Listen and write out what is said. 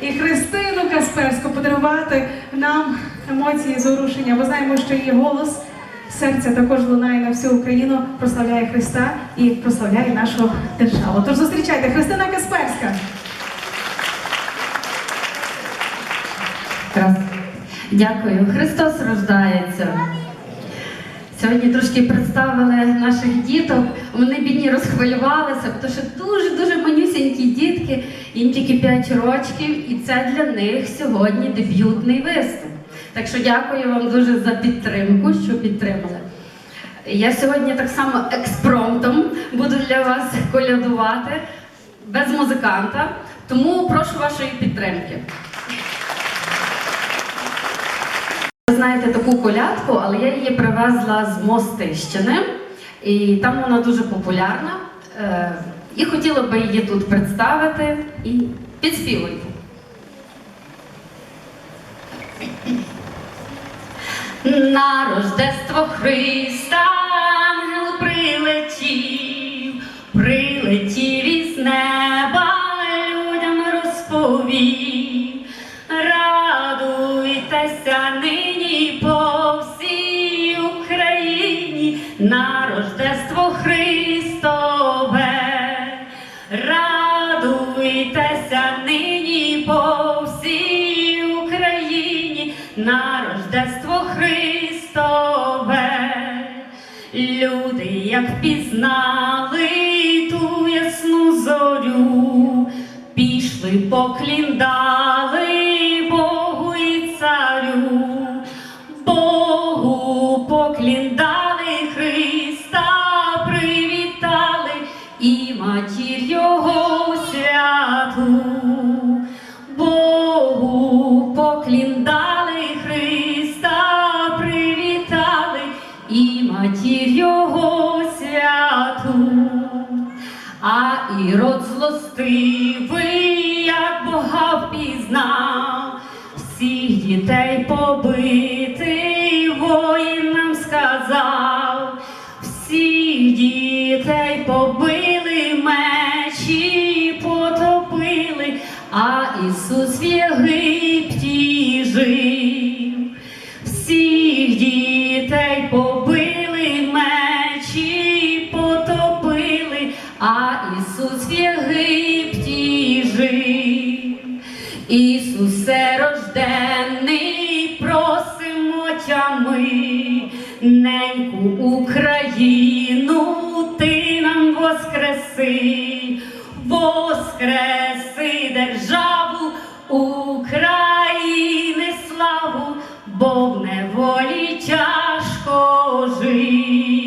і Христину Касперську подарувати нам емоції зворушення. Бо знаємо, що її голос серця також лунає на всю Україну, прославляє Христа і прославляє нашу державу. Тож зустрічайте Христина Касперська. Дякую. Христос рождається. Сьогодні трошки представили наших діток. Вони бідні розхвилювалися, тому що дуже-дуже манюсінькі дітки, їм тільки 5 років, і це для них сьогодні дебютний виступ. Так що дякую вам дуже за підтримку, що підтримали. Я сьогодні так само експромтом буду для вас колядувати без музиканта, тому прошу вашої підтримки. Ви знаєте таку колядку, але я її привезла з Мостищини, і там вона дуже популярна. І хотіла би її тут представити і підспівуйте. На Рождество Христа ангел прилетів, прилетів із неба, людям розповів. Радуйтеся нині по всій Україні на Рождество Христове. Люди, як пізнали ту ясну зорю, пішли по дали і матір Його святу. А ірод злостивий, як Бога впізнав, всіх дітей побитий воїнам сказав, всіх дітей побили мечі, потопили, а Ісус в Єгипті жив. А Ісус в Єгипті жив. Ісусе рождений, просимо тями, неньку Україну, ти нам воскреси, воскреси державу України славу, бо в неволі тяжко жить.